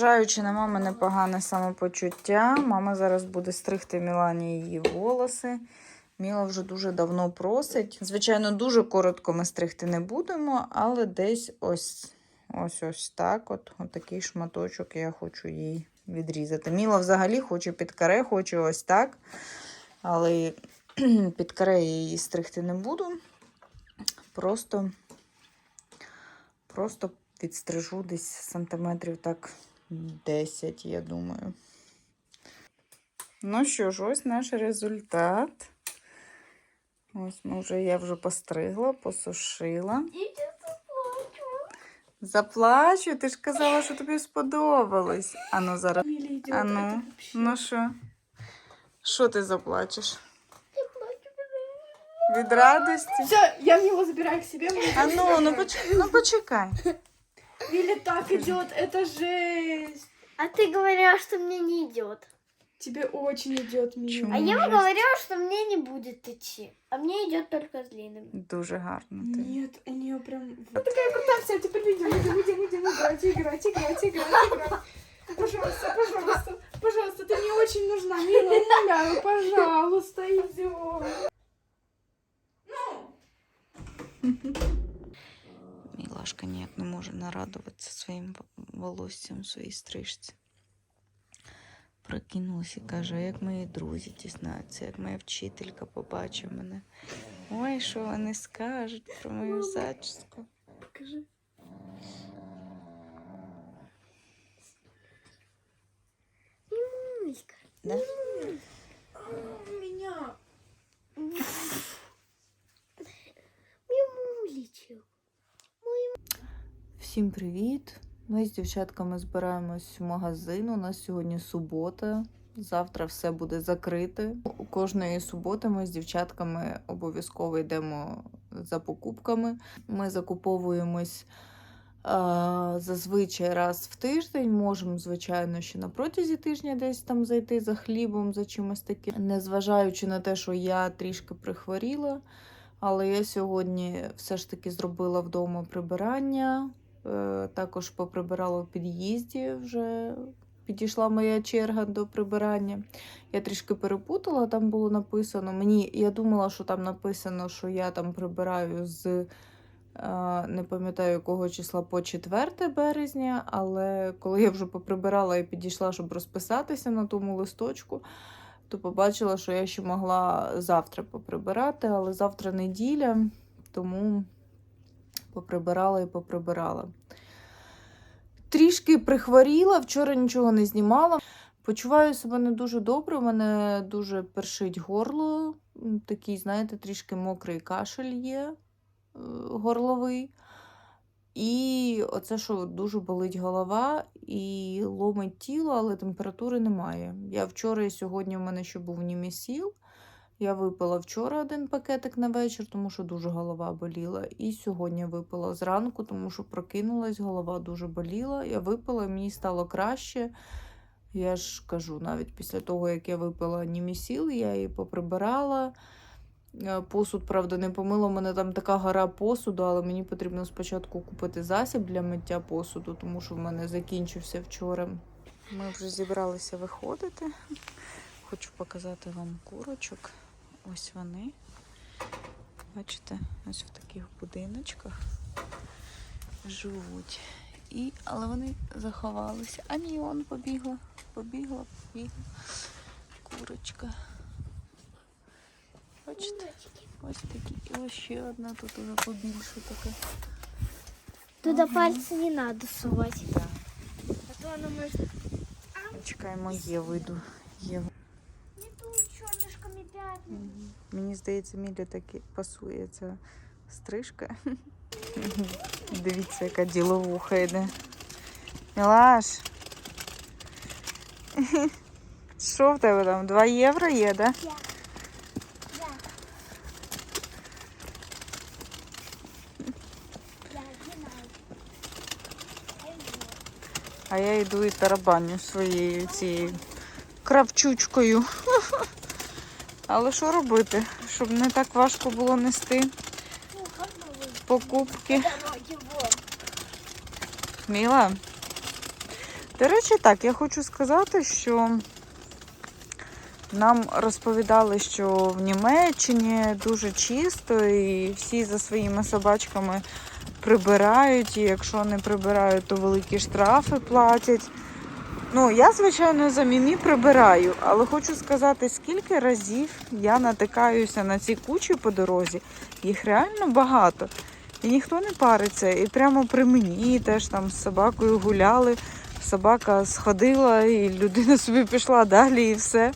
Незважаючи на мамине погане самопочуття, мама зараз буде стригти Мілані її волоси. Міла вже дуже давно просить. Звичайно, дуже коротко ми стригти не будемо, але десь ось ось ось так. От, от такий шматочок я хочу їй відрізати. Міла взагалі хоче під каре, хоче ось так. Але під каре я її стригти не буду. Просто, просто відстрижу десь сантиметрів так 10, я думаю. Ну що ж, ось наш результат. Ось ми вже, я вже постригла, посушила. Заплачу, ти ж казала, що тобі сподобалось. Ану, зараз. Ану, ну що? Що ти заплачеш? Від радості? Все, я в него забираю к себе. А ну, ну, поч... ну почекай. Вилли так идет, это жесть. А ты говорила, что мне не идет. Тебе очень идет, Мила. А я Жесть. говорила, что мне не будет идти. А мне идет только с длинными. Дуже гарно ти. Нет, у нее прям... Вот такая крутая вся, теперь идем, идем, идем, идем играть, играть, играть, играть, играть. Пожалуйста, пожалуйста, пожалуйста, ты мне очень нужна, Мила, умоляю, пожалуйста, идем. Мілашка ніяк не може нарадуватися своїм волоссям своїй стрижці. Прокинулася і каже, як мої друзі дізнаються, як моя вчителька побачить мене. Ой, що вони скажуть про мою зачіску. Покажи. Да? Всім привіт! Ми з дівчатками збираємось в магазин. У нас сьогодні субота. Завтра все буде закрите. Кожної суботи ми з дівчатками обов'язково йдемо за покупками. Ми закуповуємось а, зазвичай раз в тиждень. Можемо, звичайно, ще на протязі тижня десь там зайти за хлібом, за чимось таким. Незважаючи на те, що я трішки прихворіла. Але я сьогодні все ж таки зробила вдома прибирання. Е, Також поприбирала в під'їзді. Вже підійшла моя черга до прибирання. Я трішки перепутала, там було написано. Мені я думала, що там написано, що я там прибираю з е, не пам'ятаю якого числа по 4 березня, але коли я вже поприбирала і підійшла, щоб розписатися на тому листочку, то побачила, що я ще могла завтра поприбирати, але завтра неділя, тому поприбирала і поприбирала. Трішки прихворіла, вчора нічого не знімала. Почуваю себе не дуже добре, у мене дуже першить горло, такий, знаєте, трішки мокрий кашель є е, горловий. І оце, що дуже болить голова і ломить тіло, але температури немає. Я вчора і сьогодні в мене ще був німісіл. Я випила вчора один пакетик на вечір, тому що дуже голова боліла. І сьогодні випила зранку, тому що прокинулась, голова дуже боліла. Я випила, мені стало краще. Я ж кажу, навіть після того, як я випила німісіл, я її поприбирала. Е, Посуд, правда, не помила. У мене там така гора посуду, але мені потрібно спочатку купити засіб для миття посуду, тому що в мене закінчився вчора. Ми вже зібралися виходити. Хочу показати вам курочок. Ось вони. Бачите, ось в таких будиночках живуть. І, але вони заховалися. А ні, он побігла, побігла, побігла. Курочка. Бачите? Ось такі. І ось ще одна тут уже побільше така. Туда пальцы не надо сувать. Да. А то она может... Чекаємо Єву йду. Єву. Не тут чернышками пятна. Мгм. Мені здається, Мілі таки пасує ця стрижка. Дивіться, яка діловуха йде. Мілаш. Що в тебе там? 2 євро є? Да. А я йду і тарабаню своєю цією кравчучкою. Але що робити? Щоб не так важко було нести покупки. Міла, До речі, так, я хочу сказати, що нам розповідали, що в Німеччині дуже чисто і всі за своїми собачками прибирають, і якщо не прибирають, то великі штрафи платять. Ну, я, звичайно, за мімі прибираю, але хочу сказати, скільки разів я натикаюся на ці кучі по дорозі, їх реально багато. І ніхто не париться. І прямо при мені теж там з собакою гуляли. Собака сходила, і людина собі пішла далі, і все.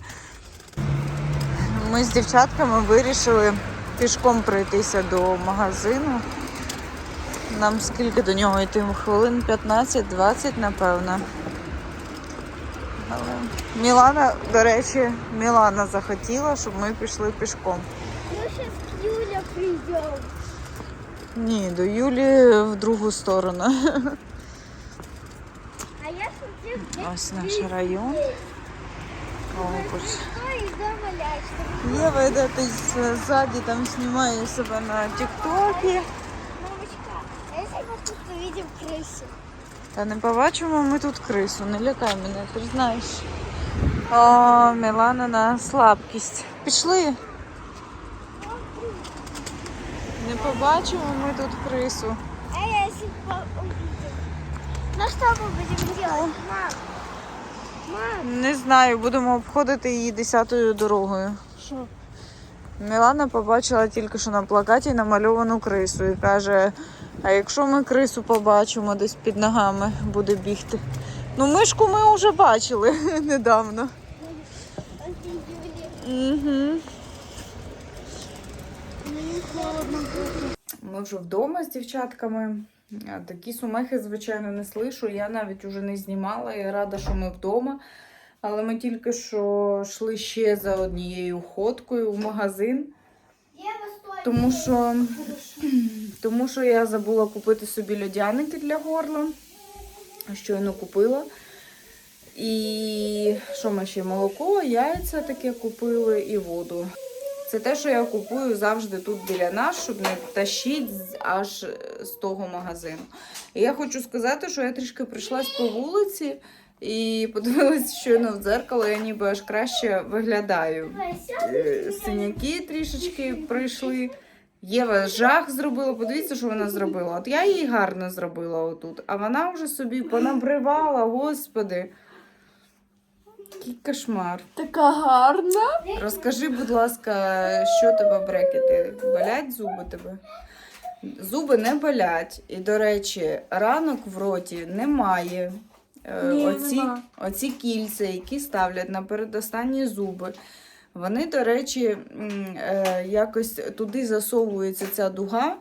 Ми з дівчатками вирішили пішком пройтися до магазину. Нам скільки до нього йти? Хвилин 15-20, напевно. Але Мілана, до речі, Мілана захотіла, щоб ми пішли пішком. Ну, сейчас Юля придет. Ні, до Юлі в другу сторону. А я где Ось наш район. Конкурс. что и дома ляжь. Єва йде ти ззаді, там знімає себе на Тіктокі. Мамочка, а если мы тут увидим крысу? Та не побачимо ми тут крису, не лякай мене, ти ж знаєш. О, Мілана на слабкість. Пішли. Не побачимо ми тут крису. А увидим? Ну что мы будем делать? Мам, мам, Не знаю, будемо обходити її десятою дорогою. что? Мілана побачила тільки що на плакаті намальовану крису і каже: а якщо ми крису побачимо десь під ногами, буде бігти. Ну, мишку ми вже бачили недавно. Ми вже вдома з дівчатками. Такі сумехи, звичайно, не слишу. Я навіть уже не знімала. Я рада, що ми вдома. Але ми тільки що йшли ще за однією ходкою в магазин, тому що, тому що я забула купити собі льодяники для горла. Щойно купила. І що ми ще? Молоко, яйця таке купили і воду. Це те, що я купую завжди тут біля нас, щоб не тащити з- аж з того магазину. І я хочу сказати, що я трішки прийшлась по вулиці і подивилась щойно в дзеркало, я ніби аж краще виглядаю. Е, Синяки трішечки прийшли. Єва жах зробила. Подивіться, що вона зробила. От я їй гарно зробила отут, а вона вже собі понабривала, господи. Який кошмар. Така гарна. Розкажи, будь ласка, що тебе брекети? Болять зуби тебе? Зуби не болять. І, до речі, ранок в роті немає. Е, Ні, оці, нема. оці кільця, які ставлять на передостанні зуби, вони, до речі, е, якось туди засовується ця дуга,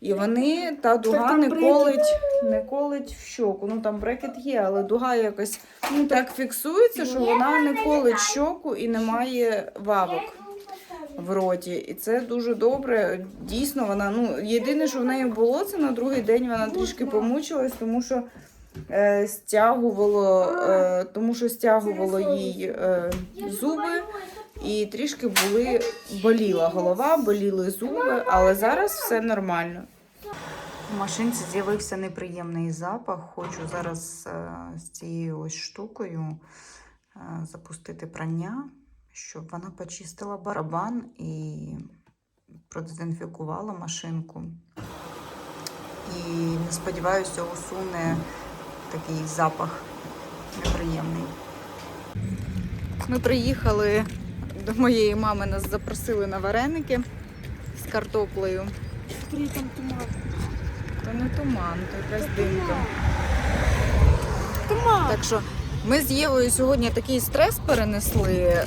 і вони, та дуга не брекет? колить, не колить в щоку. Ну там брекет є, але дуга якось ну, так фіксується, що вона не колить щоку і немає вавок в роті. І це дуже добре. Дійсно, вона ну єдине, що в неї було, це на другий день вона трішки помучилась, тому що стягувало, е, тому що стягувало їй е, зуби. І трішки були боліла голова, боліли зуби, але зараз все нормально. В машинці з'явився неприємний запах. Хочу зараз е, з цією ось штукою е, запустити прання, щоб вона почистила барабан і продезінфікувала машинку. І не сподіваюся, усуне такий запах неприємний. Ми приїхали до моєї мами, нас запросили на вареники з картоплею. Смотри, там туман. То не туман, то якась димка. Туман. Так що ми з Євою сьогодні такий стрес перенесли е,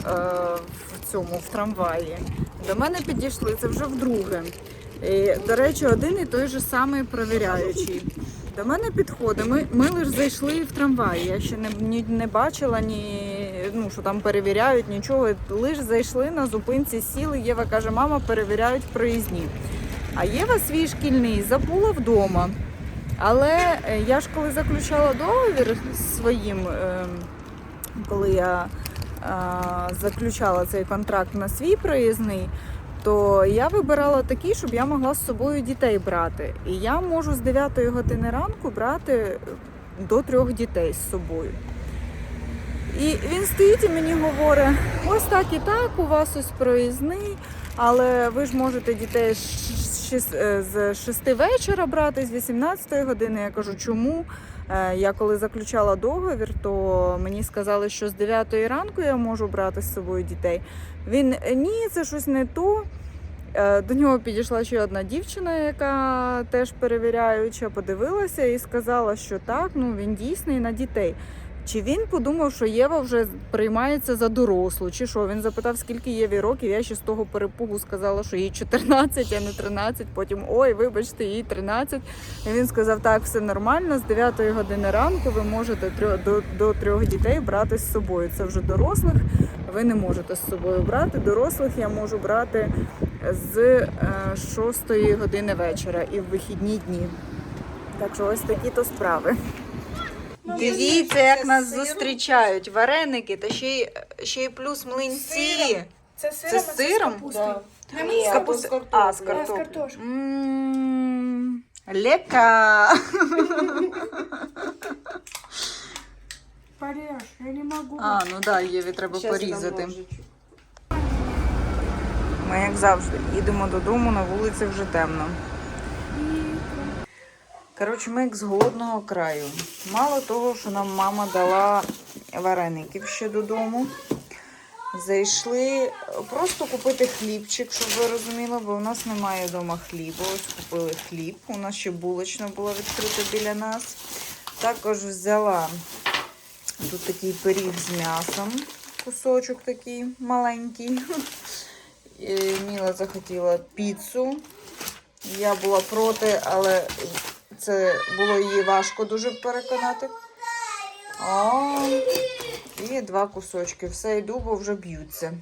в цьому в трамваї. До мене підійшли це вже вдруге. І, до речі, один і той же самий провіряючий. До мене підходить. Ми, ми лише зайшли в трамвай. Я ще не, ні, не бачила ні, ну, що там перевіряють, нічого. Лише зайшли на зупинці, сіли. Єва каже, мама, перевіряють проїзні. А Єва свій шкільний забула вдома. Але е, я ж коли заключала договір своїм, е, коли я е, заключала цей контракт на свій проїзний, то я вибирала такий, щоб я могла з собою дітей брати. І я можу з 9 години ранку брати до трьох дітей з собою. І він стоїть і мені говорить: ось так і так, у вас ось проїзний, але ви ж можете дітей з шіс- е, 6 вечора брати, з 18 години. Я кажу, чому? Е, Я коли заключала договір, то мені сказали, що з 9 ранку я можу брати з собою дітей. Він ні, це щось не то. Е, До нього підійшла ще одна дівчина, яка теж перевіряюча, подивилася і сказала, що так, ну він дійсний на дітей. Чи він подумав, що Єва вже приймається за дорослу, чи що? Він запитав, скільки Єві років. Я ще з того перепугу сказала, що їй 14, а не 13. Потім ой, вибачте, їй 13. І він сказав, так, все нормально. З 9 години ранку ви можете до, до трьох дітей брати з собою. Це вже дорослих. Ви не можете з собою брати. Дорослих я можу брати з е, 6 години вечора і в вихідні дні. Так що ось такі то справи. Дивіться, як нас зустрічають. Вареники та ще й, ще й плюс млинці. Це сиром, це з сиром? капустою. З капусти. А, з Да, з картоплею. картошкою. М, Лека. Порежь, я не могу. А, ну да, Єві треба порізати. Ми, як завжди, їдемо додому, на вулиці вже темно. Коротше, ми як з голодного краю. Мало того, що нам мама дала вареників ще додому. Зайшли просто купити хлібчик, щоб ви розуміли, бо у нас немає вдома хлібу. Ось купили хліб. У нас ще булочна була відкрита біля нас. Також взяла тут такий пиріг з м'ясом, кусочок такий маленький. Міла захотіла піцу. Я була проти, але це було її важко дуже переконати. О, і два кусочки. Все йду, бо вже б'ються.